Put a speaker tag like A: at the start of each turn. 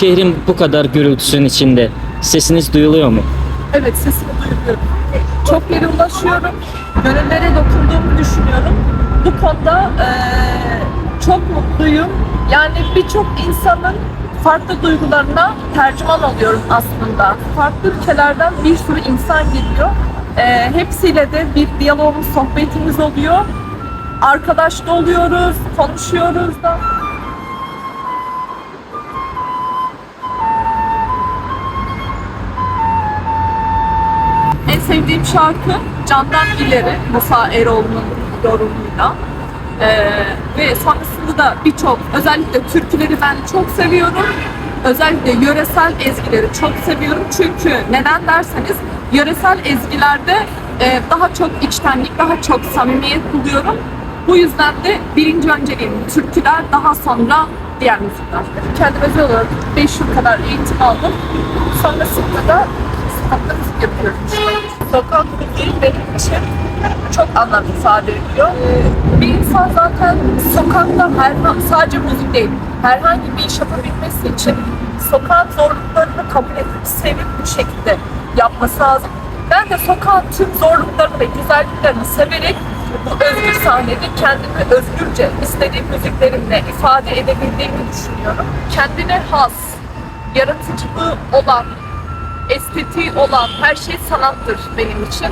A: Şehrin bu kadar gürültüsünün içinde sesiniz duyuluyor mu?
B: Evet sesimi duyuyorum. Çok yere ulaşıyorum. Gönüllere dokunduğumu düşünüyorum. Bu konuda eee, çok mutluyum. Yani birçok insanın farklı duygularına tercüman oluyorum aslında. Farklı ülkelerden bir sürü insan geliyor. Eee, hepsiyle de bir diyalogumuz, sohbetimiz oluyor. Arkadaş da oluyoruz, konuşuyoruz da. Sevdiğim şarkı Candan İleri, Musa Eroğlu'nun yorumuyla. Ee, ve sonrasında da birçok, özellikle türküleri ben çok seviyorum. Özellikle yöresel ezgileri çok seviyorum. Çünkü neden derseniz yöresel ezgilerde e, daha çok içtenlik, daha çok samimiyet buluyorum. Bu yüzden de birinci önceliğim türküler, daha sonra diğer müzikler. Kendim özel olarak 5 yıl kadar eğitim aldım. Sonrasında da sokakta müzik yapıyorum. Sokak müziği benim için çok anlam ifade ediyor. Ee, Bir insan zaten sokakta her, sadece müzik değil, herhangi bir iş yapabilmesi için sokağın zorluklarını kabul edip, sevip bu şekilde yapması lazım. Ben de sokağın tüm zorluklarını ve güzelliklerini severek bu özgür sahnede kendimi özgürce istediğim müziklerimle ifade edebildiğimi düşünüyorum. Kendine has, yaratıcılığı olan, estetiği olan her şey sanattır benim için.